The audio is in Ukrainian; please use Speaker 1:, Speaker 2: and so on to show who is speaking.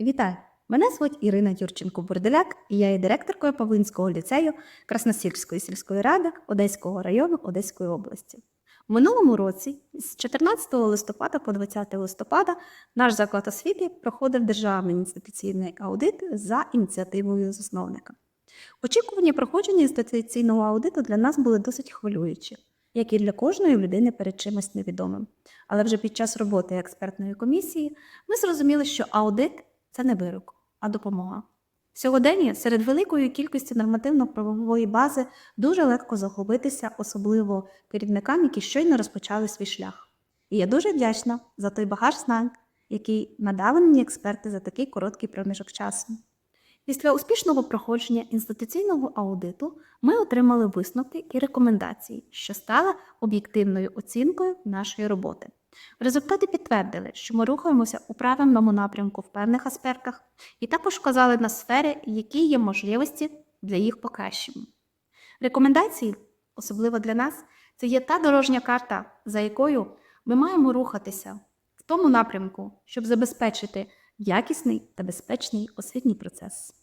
Speaker 1: Вітаю! Мене звуть Ірина Юрченко-Бурделяк, і я є директоркою Павлинського ліцею Красносільської сільської ради Одеського району Одеської області. У минулому році, з 14 листопада по 20 листопада, наш заклад освіти проходив державний інституційний аудит за ініціативою засновника. Очікування проходження інституційного аудиту для нас були досить хвилюючі, як і для кожної людини перед чимось невідомим. Але вже під час роботи експертної комісії ми зрозуміли, що аудит це не вирок, а допомога. Сьогодення серед великої кількості нормативно-правової бази дуже легко загубитися, особливо керівникам, які щойно розпочали свій шлях. І я дуже вдячна за той багаж знань, який надали мені експерти за такий короткий проміжок часу. Після успішного проходження інституційного аудиту ми отримали висновки і рекомендації, що стали об'єктивною оцінкою нашої роботи. Результати підтвердили, що ми рухаємося у правильному напрямку в певних аспектах, і також вказали на сфери, які є можливості для їх покращення. Рекомендації, особливо для нас, це є та дорожня карта, за якою ми маємо рухатися в тому напрямку, щоб забезпечити якісний та безпечний освітній процес.